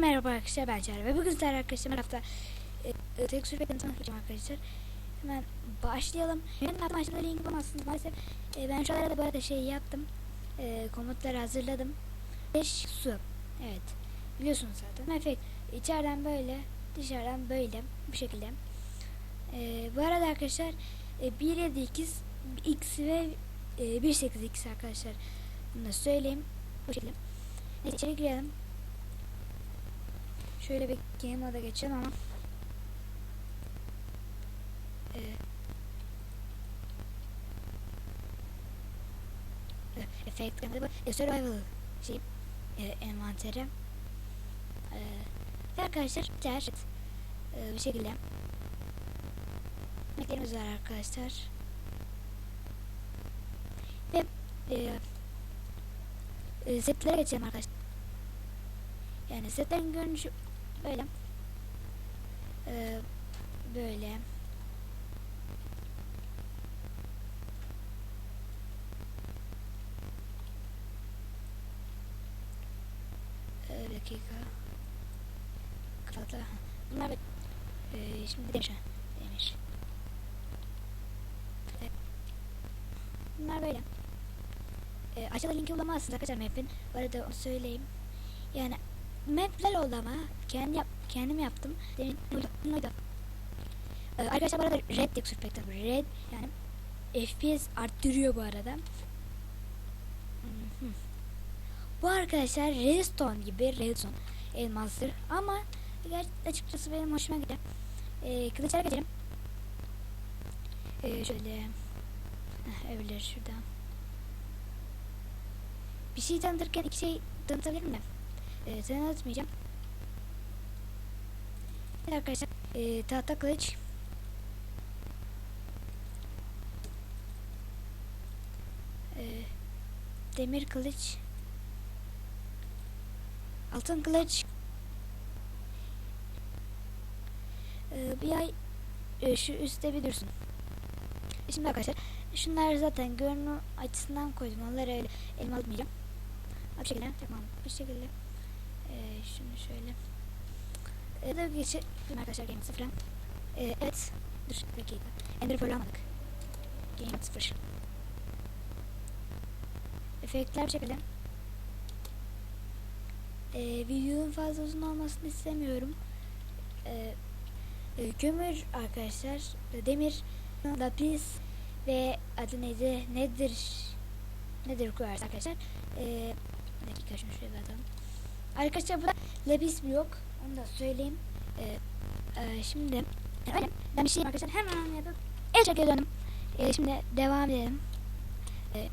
Merhaba arkadaşlar ben Çağrı ve bugün sizlerle arkadaşlar her hafta e, tek sürekli tanıtacağım arkadaşlar. Hemen başlayalım. Benim hafta başında link bulamazsınız maalesef. E, ben şu arada bu şey yaptım. E, komutları hazırladım. 5 su. Evet. Biliyorsunuz zaten. Efekt içeriden böyle dışarıdan böyle bu şekilde. E, bu arada arkadaşlar e, 1.7.2 x ve e, 1.8.2 arkadaşlar. Bunu da söyleyeyim. Bu şekilde. Neyse içeri girelim. Şöyle bir game moda geçelim ama. Ee, Effect e, survival şey e, envanteri. E, ve arkadaşlar ter e, bir şekilde. Meklerimiz var arkadaşlar. Ve e, e, setlere geçelim arkadaşlar. Yani setlerin görünüşü böyle. Ee, böyle. Ee, bir dakika. Kapalı bunlar ee, şimdi demiş demiş. Bunlar böyle. Ee, aşağıda linki bulamazsınız arkadaşlar map'in. Bu arada onu söyleyeyim. Yani map'ler oldu ama kendi yap, kendim yaptım. Demin buydu. Ee, arkadaşlar bu arada red diye Spectre red yani FPS arttırıyor bu arada. Mhm. Bu arkadaşlar redstone gibi redstone elmastır ama açıkçası benim hoşuma gidiyor. Ee, kılıçlara geçelim. Ee, şöyle Heh, öbürleri şurada. Bir şey tanıtırken iki şey tanıtabilirim Ee, tanıtmayacağım. Evet arkadaşlar e, tahta kılıç. E, demir kılıç. Altın kılıç. E, bir ay e, şu üstte bir dursun. Şimdi arkadaşlar şunlar zaten görünüm açısından koydum. Onları öyle elime almayacağım bir şekilde tamam. Bu şekilde şunu şöyle. E, da geçelim arkadaşlar game 0 e, evet. Dur bir dakika. Ender pearl almadık. Game 0 efektler bu şekilde e, videonun fazla uzun olmasını istemiyorum. E, e, kömür arkadaşlar e, demir lapis ve adı neydi? Nedir nedir koyarız arkadaşlar. E, bir dakika şunu şuraya atalım. Arkadaşlar burada lapis yok onu da söyleyeyim. Ee, e, şimdi öyle ben bir şey arkadaşlar hemen ya da el çekiye döndüm. Ee, şimdi devam edelim. Ee,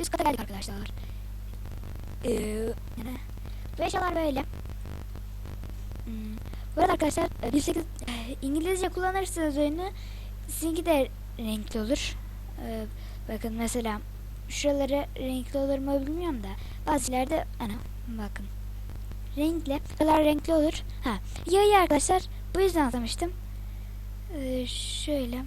üst kata geldik arkadaşlar. Ee, bu eşyalar böyle. Hmm. Bu arada arkadaşlar 1.8 e, İngilizce kullanırsanız oyunu sizinki de renkli olur. Ee, bakın mesela şuraları renkli olur mu bilmiyorum da bazıları ana bakın renkli. Kadar renkli olur. Ha, yayı arkadaşlar bu yüzden atlamıştım. Ee, şöyle.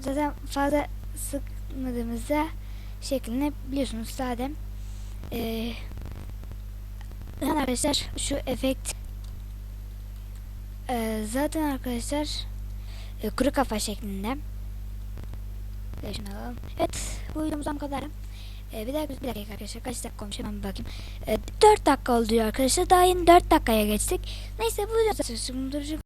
Zaten fazla sıkmadığımızda şeklini biliyorsunuz sade. Ee, arkadaşlar şu efekt ee, zaten arkadaşlar e, kuru kafa şeklinde. Alalım. Evet bu videomuzdan bu kadar. Ee, bir dakika bir dakika arkadaşlar kaç dakika olmuş hemen bakayım. Ee, 4 dakika oldu arkadaşlar. Daha yeni 4 dakikaya geçtik. Neyse bu videoda